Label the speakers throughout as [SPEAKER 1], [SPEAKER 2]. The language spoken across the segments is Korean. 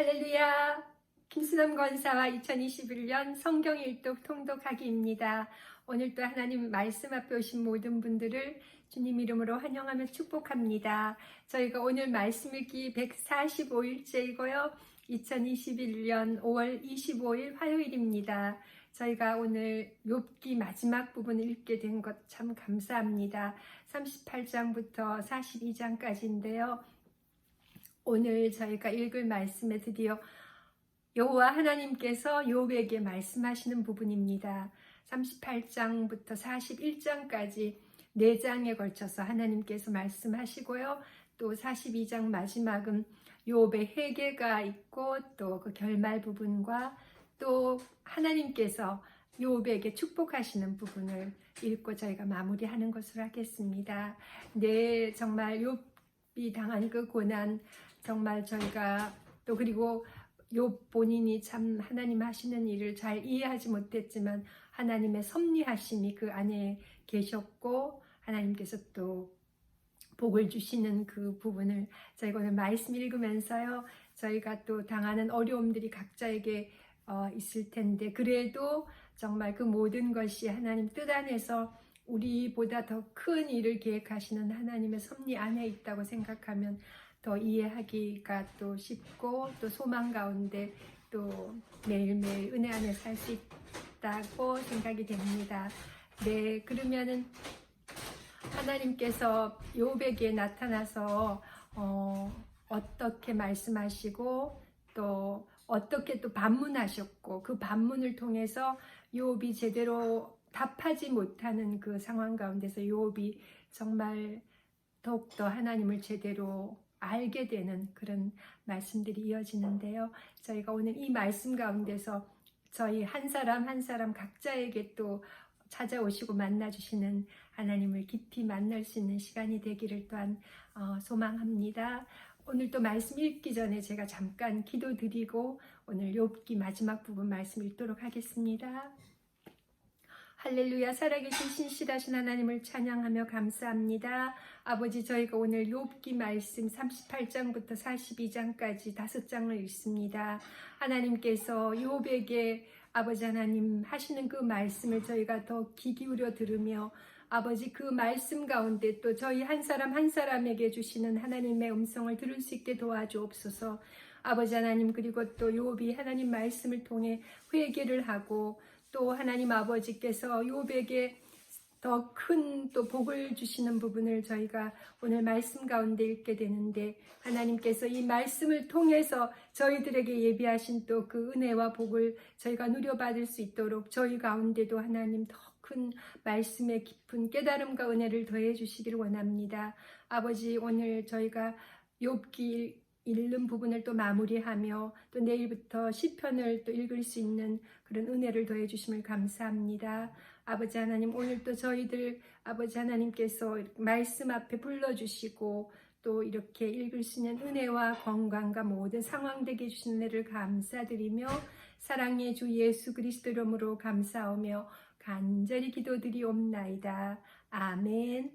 [SPEAKER 1] 할렐루야! 김수남 권사와 2021년 성경 일독 통독하기입니다. 오늘도 하나님 말씀 앞에 오신 모든 분들을 주님 이름으로 환영하며 축복합니다. 저희가 오늘 말씀 읽기 145일째이고요. 2021년 5월 25일 화요일입니다. 저희가 오늘 욥기 마지막 부분을 읽게 된 것 참 감사합니다. 38장부터 42장까지인데요. 오늘 저희가 읽을 말씀에 드디어 여호와 하나님께서 욥에게 말씀하시는 부분입니다. 38장부터 41장까지 4장에 걸쳐서 하나님께서 말씀하시고요. 또 42장 마지막은 욥의 회개가 있고 또 그 결말 부분과 또 하나님께서 욥에게 축복하시는 부분을 읽고 저희가 마무리하는 것으로 하겠습니다. 네, 정말 욥이 당한 그 고난 정말 저희가 또 그리고 욥 본인이 참 하나님 하시는 일을 잘 이해하지 못했지만 하나님의 섭리하심이 그 안에 계셨고 하나님께서 또 복을 주시는 그 부분을 저희가 오늘 말씀 읽으면서요 저희가 또 당하는 어려움들이 각자에게 어, 있을 텐데 그래도 정말 그 모든 것이 하나님 뜻 안에서 우리보다 더 큰 일을 계획하시는 하나님의 섭리 안에 있다고 생각하면 더 이해하기가 또 쉽고 또 소망 가운데 또 매일매일 은혜 안에 살 수 있다고 생각이 됩니다. 네, 그러면은 하나님께서 요백에 나타나서 어, 어떻게 말씀하시고 또 어떻게 또 반문하셨고 그 반문을 통해서 요업이 제대로 답하지 못하는 그 상황 가운데서 요업이 정말 더욱더 하나님을 제대로 알게 되는 그런 말씀들이 이어지는데요. 저희가 오늘 이 말씀 가운데서 저희 한 사람 한 사람 각자에게 또 찾아오시고 만나주시는 하나님을 깊이 만날 수 있는 시간이 되기를 또한 어, 소망합니다. 오늘 또 말씀 읽기 전에 제가 잠깐 기도드리고 오늘 욥기 마지막 부분 말씀 읽도록 하겠습니다. 할렐루야 살아계신 신실하신 하나님을 찬양하며 감사합니다. 아버지 저희가 오늘 욥기 말씀 38장부터 42장까지 다섯 장을 읽습니다. 하나님께서 욥에게 아버지 하나님 하시는 그 말씀을 저희가 더 귀 기울여 들으며 아버지 그 말씀 가운데 또 저희 한 사람 한 사람에게 주시는 하나님의 음성을 들을 수 있게 도와주옵소서. 아버지 하나님 그리고 또 욥이 하나님 말씀을 통해 회개를 하고 또 하나님 아버지께서 욥에게 더큰 또 복을 주시는 부분을 저희가 오늘 말씀 가운데 읽게 되는데 하나님께서 이 말씀을 통해서 저희들에게 예비하신 또 그 은혜와 복을 저희가 누려받을 수 있도록 저희 가운데도 하나님 더 큰 말씀의 깊은 깨달음과 은혜를 더해 주시기를 원합니다. 아버지 오늘 저희가 욥기 읽는 부분을 또 마무리하며 또 내일부터 시편을 또 읽을 수 있는 그런 은혜를 더해 주심을 감사합니다. 아버지 하나님 오늘 또 저희들 아버지 하나님께서 말씀 앞에 불러 주시고 또 이렇게 읽을 수 있는 은혜와 건강과 모든 상황 되게 해주신 은혜를 감사드리며 사랑의 주 예수 그리스도 이름으로 감사하며 간절히 기도드리옵나이다. 아멘.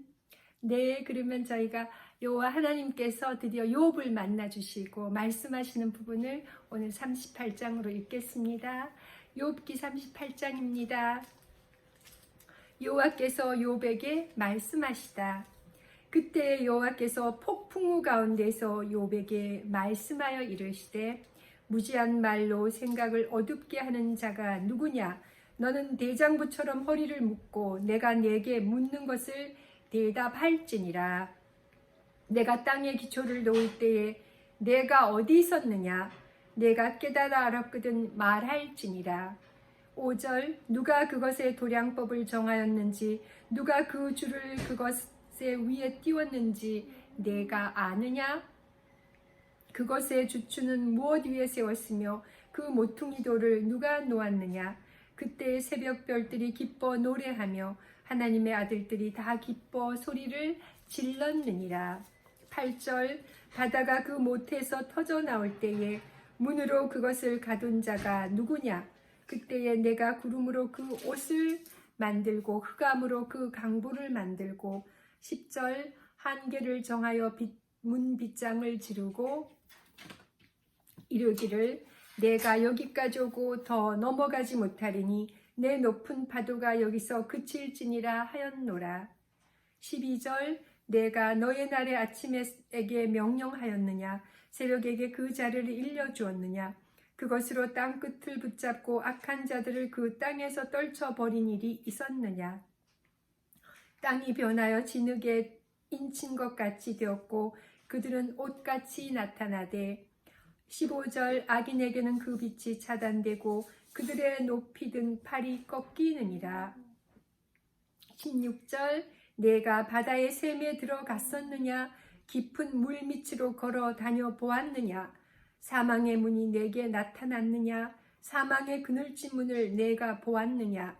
[SPEAKER 1] 네, 그러면 저희가 여호와 하나님께서 드디어 욥을 만나 주시고 말씀하시는 부분을 오늘 38장으로 읽겠습니다. 욥기 38장입니다. 여호와께서 욥에게 말씀하시다. 그때 여호와께서 폭풍우 가운데서 욥에게 말씀하여 이르시되 무지한 말로 생각을 어둡게 하는 자가 누구냐? 너는 대장부처럼 허리를 묶고 내가 내게 묻는 것을 대답할지니라. 내가 땅에 기초를 놓을 때에 내가 어디 있었느냐? 내가 깨달아 알았거든 말할지니라. 5절 누가 그것의 도량법을 정하였는지 누가 그 줄을 그것의 위에 띄웠는지 내가 아느냐? 그것의 주추는 무엇 위에 세웠으며 그 모퉁이 돌을 누가 놓았느냐? 그때 새벽 별들이 기뻐 노래하며 하나님의 아들들이 다 기뻐 소리를 질렀느니라. 8절 바다가 그 못에서 터져 나올 때에 문으로 그것을 가둔 자가 누구냐? 그때에 내가 구름으로 그 옷을 만들고 흑암으로 그 강보를 만들고 10절 한계를 정하여 빛, 문 빗장을 지르고 이르기를 내가 여기까지 오고 더 넘어가지 못하리니 내 높은 파도가 여기서 그칠지니라 하였노라. 12절 내가 너의 날의 아침에게 명령하였느냐? 새벽에게 그 자리를 일려 주었느냐? 그것으로 땅 끝을 붙잡고 악한 자들을 그 땅에서 떨쳐 버린 일이 있었느냐? 땅이 변하여 진흙에 인친 것 같이 되었고 그들은 옷같이 나타나되 15절 악인에게는 그 빛이 차단되고 그들의 높이 든 팔이 꺾이느니라. 16절 내가 바다의 샘에 들어갔었느냐? 깊은 물 밑으로 걸어 다녀 보았느냐? 사망의 문이 내게 나타났느냐? 사망의 그늘진 문을 내가 보았느냐?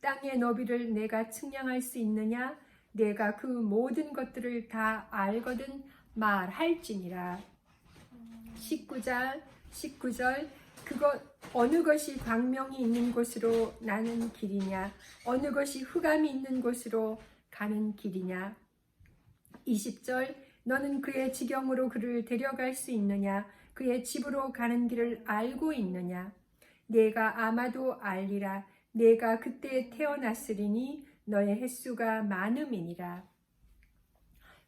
[SPEAKER 1] 땅의 너비를 내가 측량할 수 있느냐? 내가 그 모든 것들을 다 알거든 말할지니라. 19절 19절. 그것 어느 것이 광명이 있는 곳으로 나는 길이냐? 어느 것이 흑암이 있는 곳으로 가는 길이냐? 20절 너는 그의 지경으로 그를 데려갈 수 있느냐? 그의 집으로 가는 길을 알고 있느냐? 내가 아마도 알리라. 내가 그때 태어났으리니 너의 횟수가 많음이니라.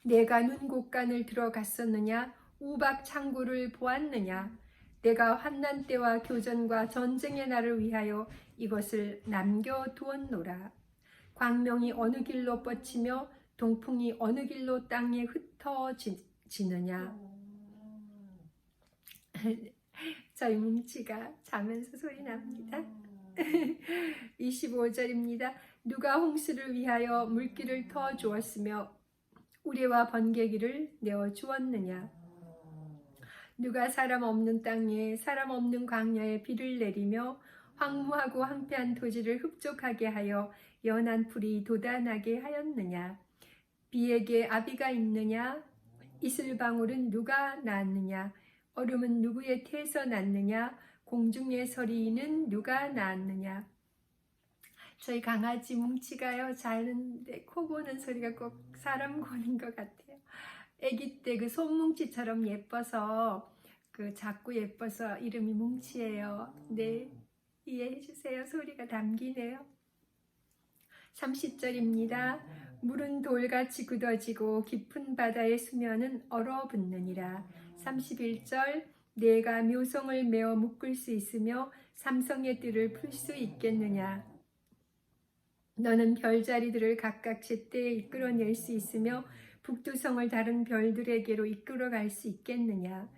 [SPEAKER 1] 내가 눈곡간을 들어갔었느냐? 우박 창구를 보았느냐? 내가 환난 때와 교전과 전쟁의 날을 위하여 이것을 남겨두었노라 광명이 어느 길로 뻗치며 동풍이 어느 길로 땅에 흩어지느냐? 저희 뭉치가 자면서 소리 납니다. 25절입니다. 누가 홍수를 위하여 물길을 터 주었으며 우레와 번개기를 내어 주었느냐? 누가 사람 없는 땅에 사람 없는 광야에 비를 내리며 황무하고 황폐한 토지를 흡족하게 하여 연한 풀이 돋아나게 하였느냐? 비에게 아비가 있느냐? 이슬방울은 누가 낳았느냐? 얼음은 누구의 태에서 났느냐? 공중의 서리는 누가 낳았느냐? 저희 강아지 뭉치가요 자는데 코 고는 소리가 꼭 사람 고는 것 같아요. 아기 때 그 손뭉치처럼 예뻐서 그 작고 예뻐서 이름이 뭉치예요. 네 이해해 주세요. 소리가 담기네요. 30절입니다. 물은 돌같이 굳어지고 깊은 바다의 수면은 얼어붙느니라. 31절 내가 묘성을 메어 묶을 수 있으며 삼성의 뜰을 풀 수 있겠느냐? 너는 별자리들을 각각 제때에 이끌어낼 수 있으며 북두성을 다른 별들에게로 이끌어갈 수 있겠느냐?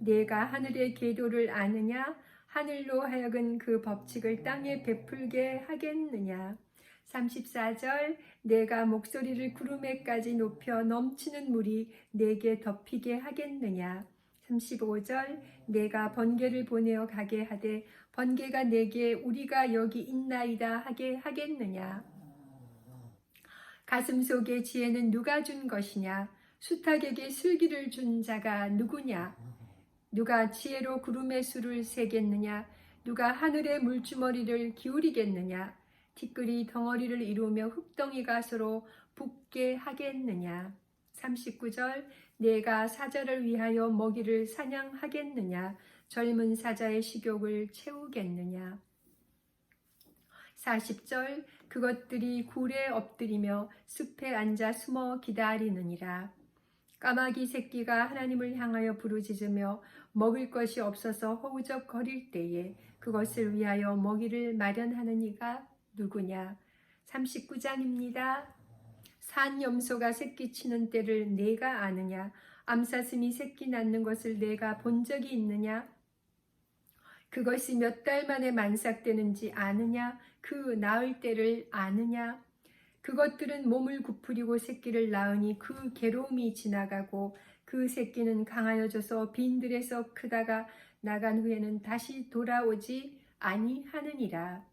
[SPEAKER 1] 내가 하늘의 궤도를 아느냐 하늘로 하여금 그 법칙을 땅에 베풀게 하겠느냐? 34절 내가 목소리를 구름에까지 높여 넘치는 물이 내게 덮이게 하겠느냐? 35절 내가 번개를 보내어 가게 하되 번개가 내게 우리가 여기 있나이다 하게 하겠느냐? 가슴 속의 지혜는 누가 준 것이냐? 수탉에게 슬기를 준 자가 누구냐 누가 지혜로 구름의 수를 세겠느냐? 누가 하늘의 물주머리를 기울이겠느냐? 티끌이 덩어리를 이루며 흙덩이가 서로 붙게 하겠느냐? 39절 내가 사자를 위하여 먹이를 사냥하겠느냐? 젊은 사자의 식욕을 채우겠느냐? 40절 그것들이 굴에 엎드리며 숲에 앉아 숨어 기다리느니라 까마귀 새끼가 하나님을 향하여 부르짖으며 먹을 것이 없어서 허우적거릴 때에 그것을 위하여 먹이를 마련하는 이가 누구냐? 39장입니다. 산염소가 새끼 치는 때를 내가 아느냐? 암사슴이 새끼 낳는 것을 내가 본 적이 있느냐? 그것이 몇 달 만에 만삭되는지 아느냐? 그 낳을 때를 아느냐 그것들은 몸을 구부리고 새끼를 낳으니 그 괴로움이 지나가고 그 새끼는 강하여져서 빈들에서 크다가 나간 후에는 다시 돌아오지 아니하느니라.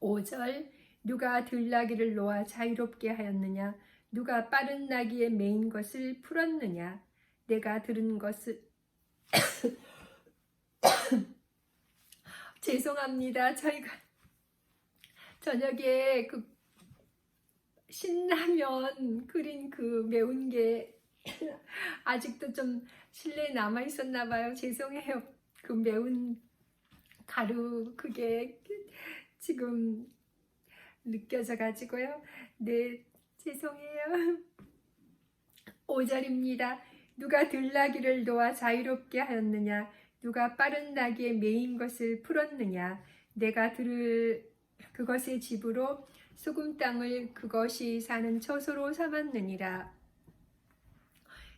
[SPEAKER 1] 5절 누가 들나귀를 놓아 자유롭게 하였느냐? 누가 빠른 나귀에 메인 것을 풀었느냐? 내가 들은 것을 죄송합니다. 저희가 저녁에 그 신라면 그린 그 매운 게 아직도 좀 실내에 남아 있었나 봐요. 죄송해요. 그 매운 가루 그게 지금 느껴져 가지고요. 네, 죄송해요. 5절입니다. 누가 들나귀를 놓아 자유롭게 하였느냐? 누가 빠른 나귀에 메인 것을 풀었느냐? 내가 들을 그것의 집으로 소금 땅을 그것이 사는 처소로 삼았느니라.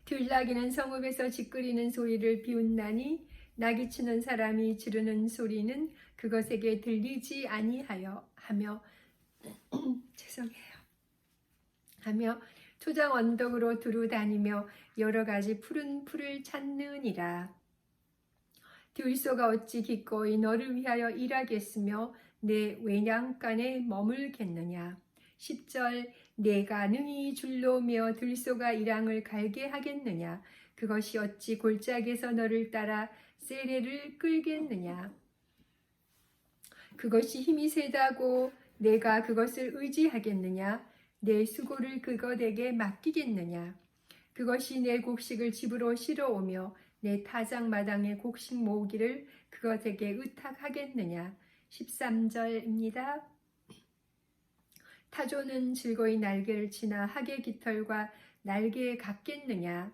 [SPEAKER 1] 들나귀는 성읍에서 지끄리는 소리를 비웃나니 나귀 치는 사람이 지르는 소리는 그것에게 들리지 아니하여 하며 죄송해요. 하며 초장 언덕으로 두루 다니며 여러 가지 푸른 풀을 찾느니라. 들소가 어찌 기꺼이 너를 위하여 일하겠으며 내 외양간에 머물겠느냐. 10절 내가 능히 줄로 메어 들소가 이랑을 갈게 하겠느냐. 그것이 어찌 골짜기에서 너를 따라 세례를 끌겠느냐. 그것이 힘이 세다고 내가 그것을 의지하겠느냐. 내 수고를 그것에게 맡기겠느냐. 그것이 내 곡식을 집으로 실어오며 내 타작마당에 곡식 모으기를 그것에게 의탁하겠느냐. 13절입니다. 타조는 즐거이 날개를 치나 학의 깃털과 날개에 같겠느냐.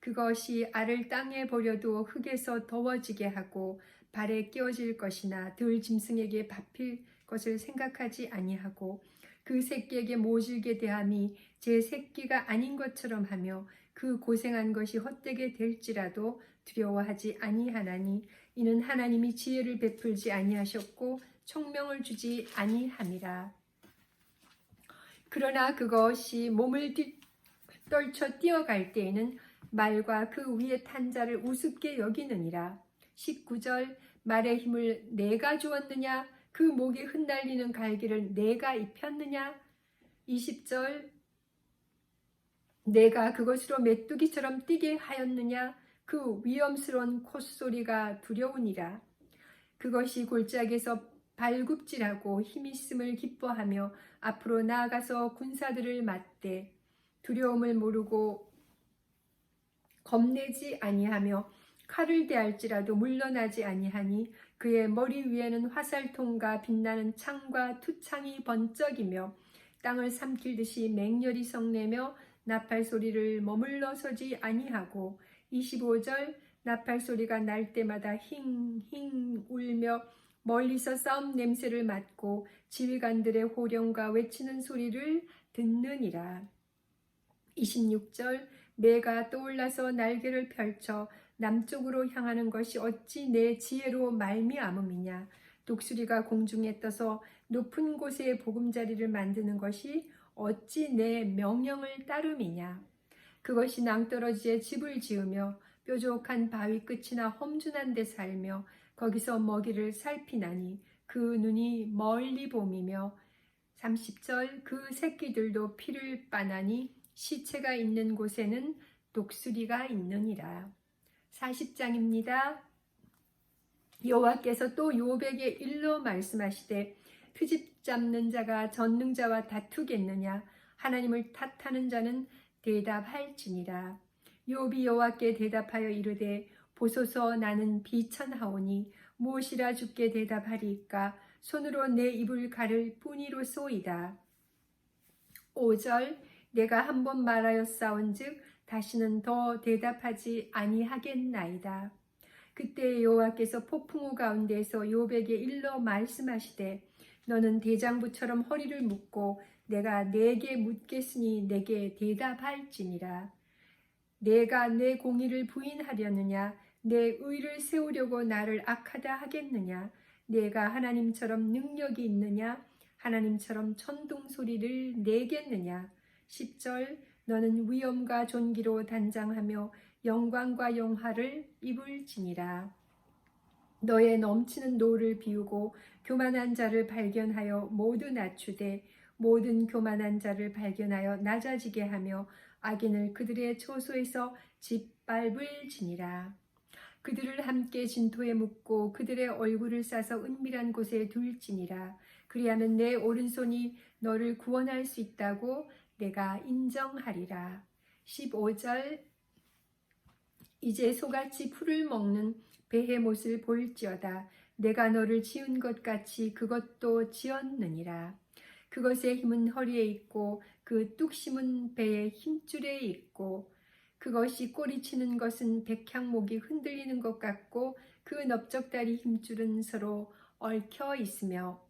[SPEAKER 1] 그것이 알을 땅에 버려도 흙에서 더워지게 하고 발에 끼어질 것이나 들 짐승에게 밟힐 것을 생각하지 아니하고 그 새끼에게 모질게 대함이 제 새끼가 아닌 것처럼 하며 그 고생한 것이 헛되게 될지라도 두려워하지 아니하나니 이는 하나님이 지혜를 베풀지 아니하셨고 총명을 주지 아니함이라. 그러나 그것이 몸을 뒤- 떨쳐 뛰어갈 때에는 말과 그 위에 탄 자를 우습게 여기느니라. 19절 말의 힘을 내가 주었느냐 그 목이 흩날리는 갈기를 내가 입혔느냐 20절 내가 그것으로 메뚜기처럼 뛰게 하였느냐 그 위험스러운 콧소리가 두려우니라. 그것이 골짜기에서 발굽질하고 힘있음을 기뻐하며 앞으로 나아가서 군사들을 맞대 두려움을 모르고 겁내지 아니하며 칼을 대할지라도 물러나지 아니하니 그의 머리 위에는 화살통과 빛나는 창과 투창이 번쩍이며 땅을 삼킬 듯이 맹렬히 성내며 나팔 소리를 머물러 서지 아니하고 25절 나팔 소리가 날 때마다 힝힝 울며 멀리서 싸움 냄새를 맡고 지휘관들의 호령과 외치는 소리를 듣느니라. 26절 내가 떠올라서 날개를 펼쳐 남쪽으로 향하는 것이 어찌 내 지혜로 말미암음이냐 독수리가 공중에 떠서 높은 곳에 보금자리를 만드는 것이 어찌 내 명령을 따름이냐 그것이 낭떠러지에 집을 지으며 뾰족한 바위 끝이나 험준한 데 살며 거기서 먹이를 살피나니 그 눈이 멀리 봄이며 30절 그 새끼들도 피를 빠나니 시체가 있는 곳에는 독수리가 있느니라. 40장입니다. 여호와께서 또 요백에 일러 말씀하시되 트집 잡는 자가 전능자와 다투겠느냐 하나님을 탓하는 자는 대답할지니라. 요비 여호와께 대답하여 이르되 보소서 나는 비천하오니 무엇이라 주께 대답하리까? 손으로 내 입을 가를 뿐이로소이다. 5절 내가 한 번 말하였사온즉 다시는 더 대답하지 아니하겠나이다. 그때 여호와께서 폭풍우 가운데서 요백에 일러 말씀하시되 너는 대장부처럼 허리를 묶고 내가 내게 묻겠으니 내게 대답할지니라. 내가 내 공의를 부인하려느냐 내 의를 세우려고 나를 악하다 하겠느냐 내가 하나님처럼 능력이 있느냐 하나님처럼 천둥 소리를 내겠느냐 10절 너는 위엄과 존귀로 단장하며 영광과 영화를 입을지니라. 너의 넘치는 노를 비우고 교만한 자를 발견하여 모두 낮추되 모든 교만한 자를 발견하여 낮아지게 하며 악인을 그들의 초소에서 짓밟을지니라. 그들을 함께 진토에 묻고 그들의 얼굴을 싸서 은밀한 곳에 둘지니라. 그리하면 내 오른손이 너를 구원할 수 있다고 내가 인정하리라. 15절 이제 소같이 풀을 먹는 배의 못을 볼지어다 내가 너를 지은 것 같이 그것도 지었느니라 그것의 힘은 허리에 있고 그 뚝 심은 배의 힘줄에 있고 그것이 꼬리치는 것은 백향목이 흔들리는 것 같고 그 넓적다리 힘줄은 서로 얽혀 있으며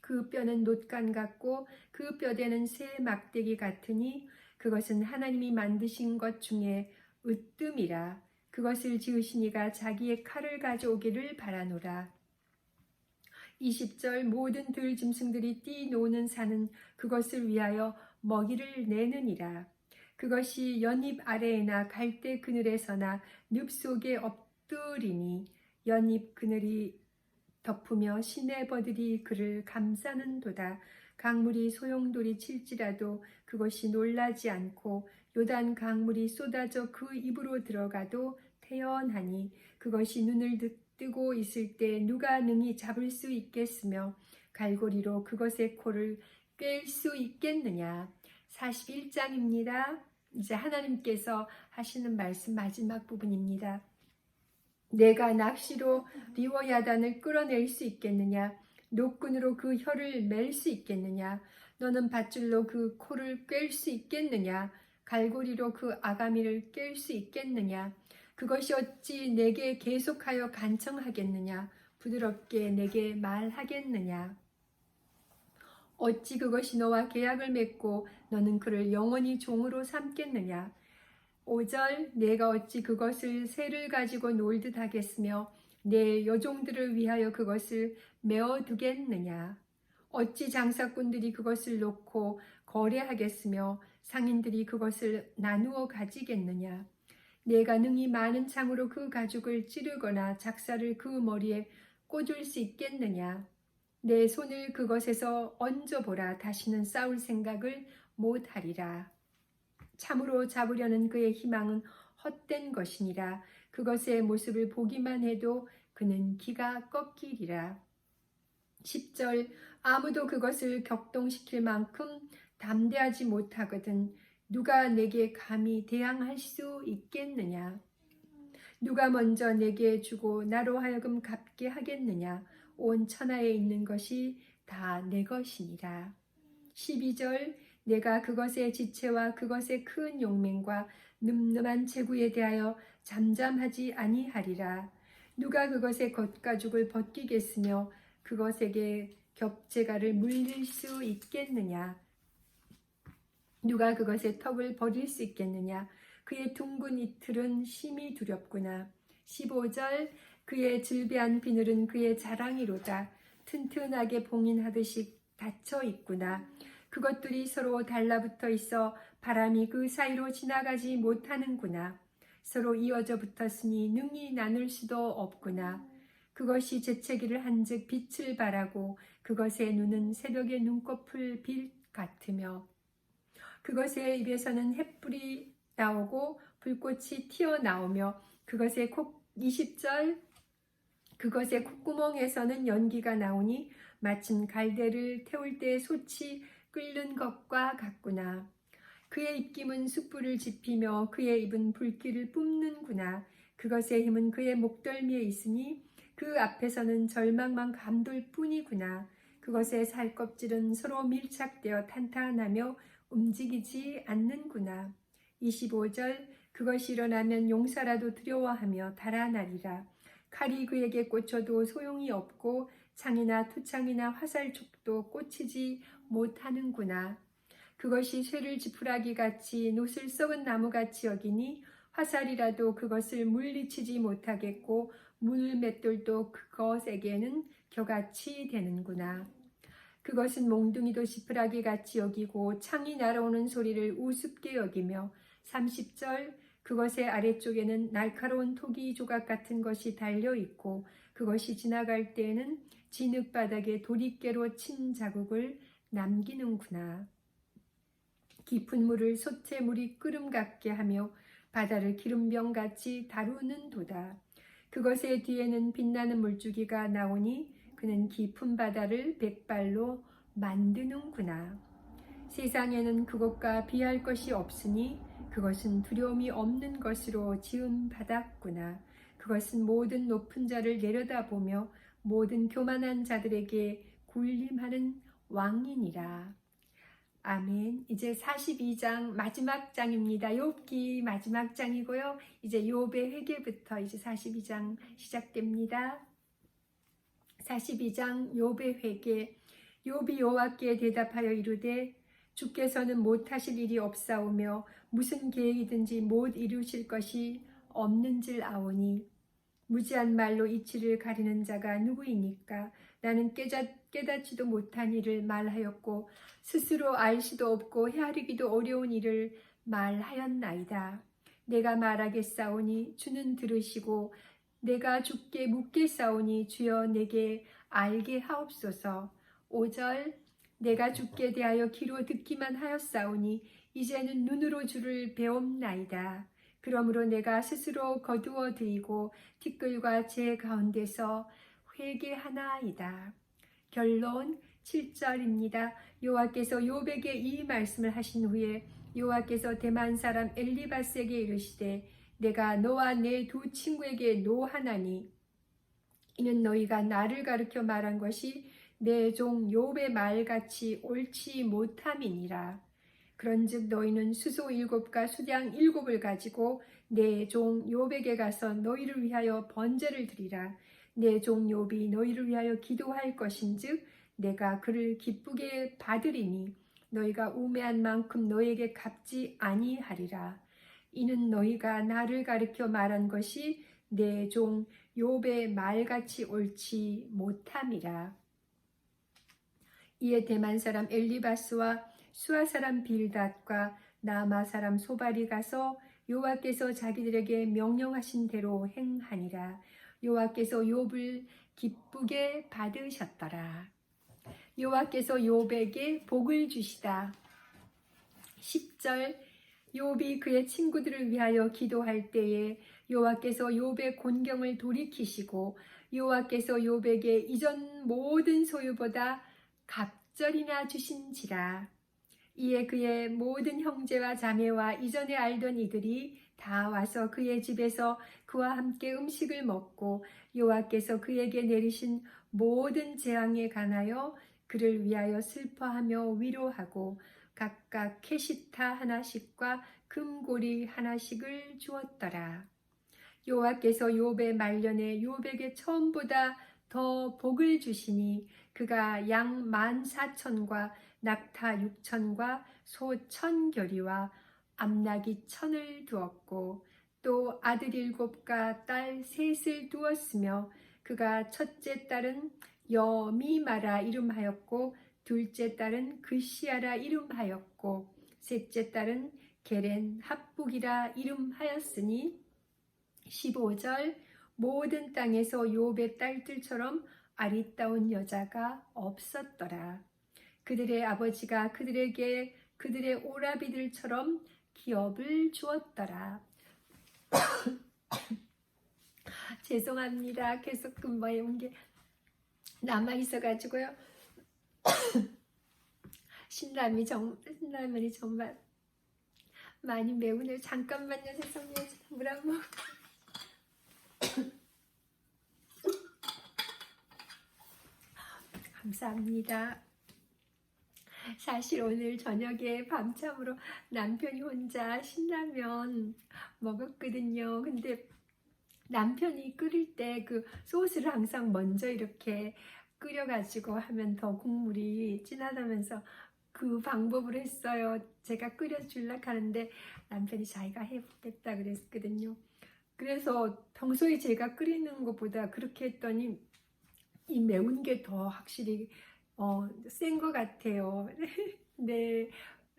[SPEAKER 1] 그 뼈는 놋간 같고 그 뼈대는 새 막대기 같으니 그것은 하나님이 만드신 것 중에 으뜸이라. 그것을 지으신 이가 자기의 칼을 가져오기를 바라노라 20절 모든 들 짐승들이 뛰노는 산은 그것을 위하여 먹이를 내느니라 그것이 연잎 아래에나 갈대 그늘에서나 늪 속에 엎드리니 연잎 그늘이 덮으며 시내버들이 그를 감싸는도다. 강물이 소용돌이 칠지라도 그것이 놀라지 않고 요단 강물이 쏟아져 그 입으로 들어가도 태연하니 그것이 눈을 뜨- 뜨고 있을 때 누가 능히 잡을 수 있겠으며 갈고리로 그것의 코를 꿰일 수 있겠느냐. 41장입니다. 이제 하나님께서 하시는 말씀 마지막 부분입니다. 내가 낚시로 리워야단을 끌어낼 수 있겠느냐? 노끈으로 그 혀를 맬 수 있겠느냐? 너는 밧줄로 그 코를 꿰일 수 있겠느냐? 갈고리로 그 아가미를 깰 수 있겠느냐? 그것이 어찌 내게 계속하여 간청하겠느냐? 부드럽게 내게 말하겠느냐? 어찌 그것이 너와 계약을 맺고 너는 그를 영원히 종으로 삼겠느냐? 5절 내가 어찌 그것을 새를 가지고 놀듯 하겠으며 내 여종들을 위하여 그것을 메어 두겠느냐 어찌 장사꾼들이 그것을 놓고 거래하겠으며 상인들이 그것을 나누어 가지겠느냐 내가 능히 많은 창으로 그 가죽을 찌르거나 작사를 그 머리에 꽂을 수 있겠느냐 내 손을 그것에서 얹어보라 다시는 싸울 생각을 못하리라 참으로 잡으려는 그의 희망은 헛된 것이니라. 그것의 모습을 보기만 해도 그는 기가 꺾이리라. 10절 아무도 그것을 격동시킬 만큼 담대하지 못하거든 누가 내게 감히 대항할 수 있겠느냐? 누가 먼저 내게 주고 나로 하여금 갚게 하겠느냐? 온 천하에 있는 것이 다 내 것이니라. 12절 내가 그것의 지체와 그것의 큰 용맹과 늠름한 체구에 대하여 잠잠하지 아니하리라. 누가 그것의 겉가죽을 벗기겠으며 그것에게 겹재가를 물릴 수 있겠느냐? 누가 그것의 턱을 버릴 수 있겠느냐? 그의 둥근 이틀은 심히 두렵구나. 15절 그의 질비한 비늘은 그의 자랑이로다. 튼튼하게 봉인하듯이 닫혀 있구나. 그것들이 서로 달라붙어 있어 바람이 그 사이로 지나가지 못하는구나. 서로 이어져 붙었으니 능히 나눌 수도 없구나. 그것이 재채기를 한즉 빛을 발하고 그것의 눈은 새벽의 눈꺼풀 빛 같으며 그것의 입에서는 햇불이 나오고 불꽃이 튀어나오며 그것의 콕 20절 그것의 콧구멍에서는 연기가 나오니 마침 갈대를 태울 때 솥이 끓는 것과 같구나. 그의 입김은 숯불을 지피며 그의 입은 불길을 뿜는구나. 그것의 힘은 그의 목덜미에 있으니 그 앞에서는 절망만 감돌 뿐이구나. 그것의 살껍질은 서로 밀착되어 탄탄하며 움직이지 않는구나. 25절 그것이 일어나면 용사라도 두려워하며 달아나리라. 칼이 그에게 꽂혀도 소용이 없고 창이나 투창이나 화살촉도 꽂히지 못하는구나. 그것이 쇠를 지푸라기 같이 노슬 썩은 나무 같이 여기니 화살이라도 그것을 물리치지 못하겠고 물맷돌도 그것에게는 겨같이 되는구나. 그것은 몽둥이도 지푸라기 같이 여기고 창이 날아오는 소리를 우습게 여기며 30절 그것의 아래쪽에는 날카로운 토기 조각 같은 것이 달려 있고 그것이 지나갈 때에는 진흙 바닥에 도리깨로 친 자국을 남기는구나. 깊은 물을 솥에 물이 끓음 같게 하며 바다를 기름병 같이 다루는 도다. 그것의 뒤에는 빛나는 물줄기가 나오니 그는 깊은 바다를 백발로 만드는구나. 세상에는 그것과 비할 것이 없으니 그것은 두려움이 없는 것으로 지음 받았구나. 그것은 모든 높은 자를 내려다보며 모든 교만한 자들에게 군림하는 왕이니라. 아멘. 이제 42장 마지막 장입니다. 욥기 마지막 장이고요. 이제 욥의 회개부터 이제 42장 시작됩니다. 42장 욥의 회개. 욥이 여호와께 대답하여 이르되 주께서는 못하실 일이 없사오며 무슨 계획이든지 못 이루실 것이 없는 줄 아오니 무지한 말로 이치를 가리는 자가 누구이니까 나는 깨닫, 깨닫지도 못한 일을 말하였고 스스로 알 수도 없고 헤아리기도 어려운 일을 말하였나이다. 내가 말하겠사오니 주는 들으시고 내가 주께 묻겠사오니 주여 내게 알게 하옵소서. 5절 내가 주께 대하여 귀로 듣기만 하였사오니 이제는 눈으로 주를 배움나이다. 그러므로 내가 스스로 거두어 드이고 티끌과 제 가운데서 회개하나이다. 결론 7절입니다. 여호와께서 욥에게 이 말씀을 하신 후에 여호와께서 대만 사람 엘리바스에게 이르시되 내가 너와 내 두 친구에게 노하나니 이는 너희가 나를 가르쳐 말한 것이 내 종 욥의 말같이 옳지 못함이니라. 그런즉 너희는 수소 일곱과 수장 일곱을 가지고 내 종 욥에게 가서 너희를 위하여 번제를 드리라. 내 종 욥이 너희를 위하여 기도할 것인즉 내가 그를 기쁘게 받으리니 너희가 우매한 만큼 너에게 갚지 아니하리라. 이는 너희가 나를 가리켜 말한 것이 내 종 욥의 말같이 옳지 못함이라. 이에 대만 사람 엘리바스와 수아 사람 빌닷과 나마 사람 소발이 가서 여호와께서 자기들에게 명령하신 대로 행하니라. 여호와께서 욥을 기쁘게 받으셨더라. 여호와께서 욥에게 복을 주시다. 10절 욥이 그의 친구들을 위하여 기도할 때에 여호와께서 욥의 곤경을 돌이키시고 여호와께서 욥에게 이전 모든 소유보다 갑절이나 주신지라. 이에 그의 모든 형제와 자매와 이전에 알던 이들이 다 와서 그의 집에서 그와 함께 음식을 먹고 여호와께서 그에게 내리신 모든 재앙에 관하여 그를 위하여 슬퍼하며 위로하고 각각 캐시타 하나씩과 금고리 하나씩을 주었더라. 여호와께서 욥의 말년에 욥에게 처음보다 더 복을 주시니 그가 양 만 사천과 낙타 육천과 소 천 결이와 암나기 천을 두었고 또 아들 일곱과 딸 셋을 두었으며 그가 첫째 딸은 여미마라 이름하였고 둘째 딸은 글시아라 이름하였고 셋째 딸은 게렌 합북이라 이름하였으니 15절 모든 땅에서 욥의 딸들처럼 아리따운 여자가 없었더라. 그들의 아버지가 그들에게 그들의 오라비들처럼 기업을 주었더라. 죄송합니다. 계속 근무해 온게 남아 있어가지고요. 신라미 정 신라면이 정말 많이 매우네요. 잠깐만요. 죄송해요. 물한 모금. 감사합니다. 사실 오늘 저녁에 밤참으로 남편이 혼자 신라면 먹었거든요. 근데 남편이 끓일 때 그 소스를 항상 먼저 이렇게 끓여가지고 하면 더 국물이 진하다면서 그 방법으로 했어요. 제가 끓여줄라 하는데 남편이 자기가 해보겠다 그랬거든요. 그래서 평소에 제가 끓이는 것보다 그렇게 했더니 이 매운 게 더 확실히 어, 센 것 같아요. 네,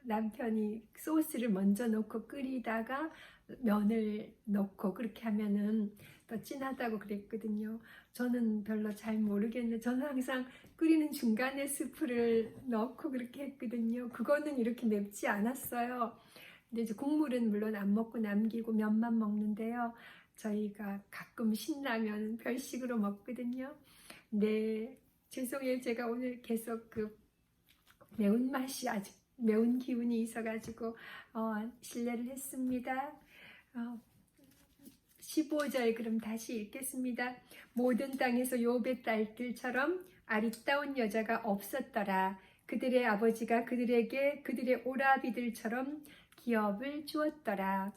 [SPEAKER 1] 남편이 소스를 먼저 넣고 끓이다가 면을 넣고 그렇게 하면은 더 진하다고 그랬거든요. 저는 별로 잘 모르겠는데 저는 항상 끓이는 중간에 스프를 넣고 그렇게 했거든요. 그거는 이렇게 맵지 않았어요. 근데 이제 국물은 물론 안 먹고 남기고 면만 먹는데요. 저희가 가끔 신라면 별식으로 먹거든요. 네, 죄송해요. 제가 오늘 계속 그 매운맛이 아직 매운 기운이 있어가지고 어, 실례를 했습니다. 어, 15절 그럼 다시 읽겠습니다. 모든 땅에서 요배 딸들처럼 아리따운 여자가 없었더라. 그들의 아버지가 그들에게 그들의 오라비들처럼 기업을 주었더라.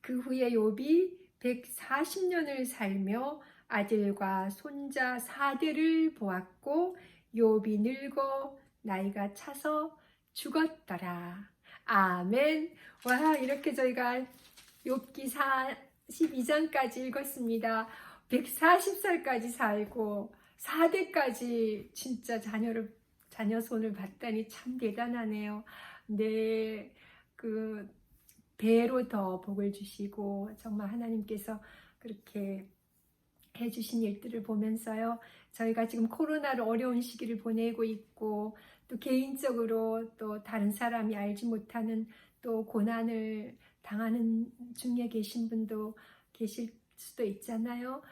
[SPEAKER 1] 그 후에 욥이 140년을 살며 아들과 손자 4대를 보았고 욥이 늙어 나이가 차서 죽었더라. 아멘. 와 이렇게 저희가 욥기 42장까지 읽었습니다. 140살까지 살고 4대까지 진짜 자녀를 자녀 손을 봤다니 참 대단하네요. 네, 그 배로 더 복을 주시고 정말 하나님께서 그렇게 해주신 일들을 보면서요. 저희가 지금 코로나로 어려운 시기를 보내고 있고 또 개인적으로 또 다른 사람이 알지 못하는 또 고난을 당하는 중에 계신 분도 계실 수도 있잖아요.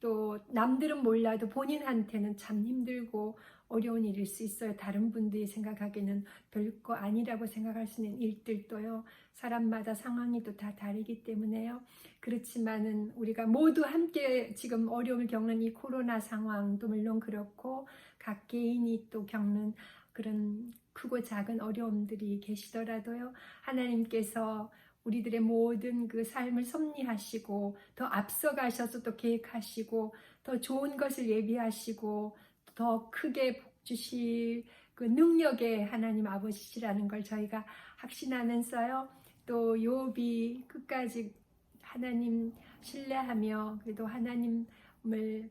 [SPEAKER 1] 또 남들은 몰라도 본인한테는 참 힘들고 어려운 일일 수 있어요. 다른 분들이 생각하기에는 별거 아니라고 생각할 수 있는 일들도요. 사람마다 상황이 또 다 다르기 때문에요. 그렇지만은 우리가 모두 함께 지금 어려움을 겪는 이 코로나 상황도 물론 그렇고 각 개인이 또 겪는 그런 크고 작은 어려움들이 계시더라도요. 하나님께서 우리들의 모든 그 삶을 섭리하시고 더 앞서가셔서 또 계획하시고 더 좋은 것을 예비하시고 더 크게 복 주실 그 능력의 하나님 아버지시라는 걸 저희가 확신하면서요. 또 욥이 끝까지 하나님 신뢰하며 그래도 하나님을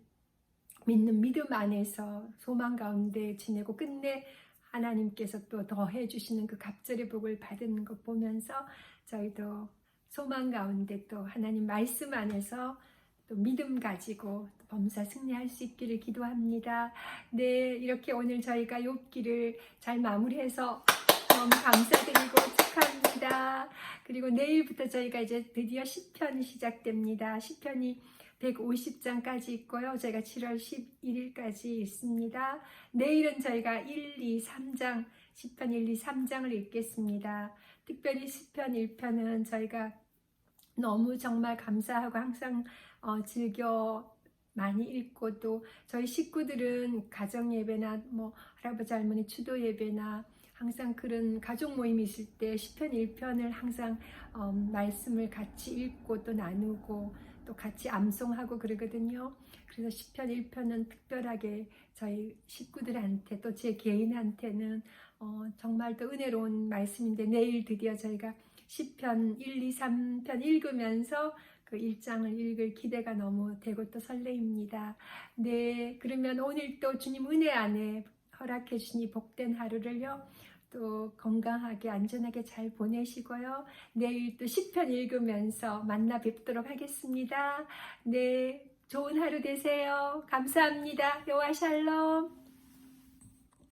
[SPEAKER 1] 믿는 믿음 안에서 소망 가운데 지내고 끝내 하나님께서 또 더해 주시는 그 갑절의 복을 받은 것 보면서 저희도 소망 가운데 또 하나님 말씀 안에서 또 믿음 가지고 범사 승리할 수 있기를 기도합니다. 네, 이렇게 오늘 저희가 욥기를 잘 마무리해서 너무 감사드리고 축하합니다. 그리고 내일부터 저희가 이제 드디어 10편이 시작됩니다. 10편이 150장까지 있고요. 저희가 7월 11일까지 있습니다. 내일은 저희가 1, 2, 3장, 10편 1, 2, 3장을 읽겠습니다. 특별히 10편 1편은 저희가 너무 정말 감사하고 항상 어, 즐겨 많이 읽고 또 저희 식구들은 가정 예배나 뭐 할아버지 할머니 추도 예배나 항상 그런 가족 모임이 있을 때 시편 1편을 항상 어, 말씀을 같이 읽고 또 나누고 또 같이 암송하고 그러거든요. 그래서 시편 1편은 특별하게 저희 식구들한테 또 제 개인한테는 어, 정말 또 은혜로운 말씀인데 내일 드디어 저희가 시편 1, 2, 3편 읽으면서 그 1장을 읽을 기대가 너무 되고 또 설레입니다. 네, 그러면 오늘 또 주님 은혜 안에 허락해 주시니 복된 하루를요. 또 건강하게 안전하게 잘 보내시고요. 내일 또 10편 읽으면서 만나 뵙도록 하겠습니다. 네, 좋은 하루 되세요. 감사합니다. 여호와 샬롬.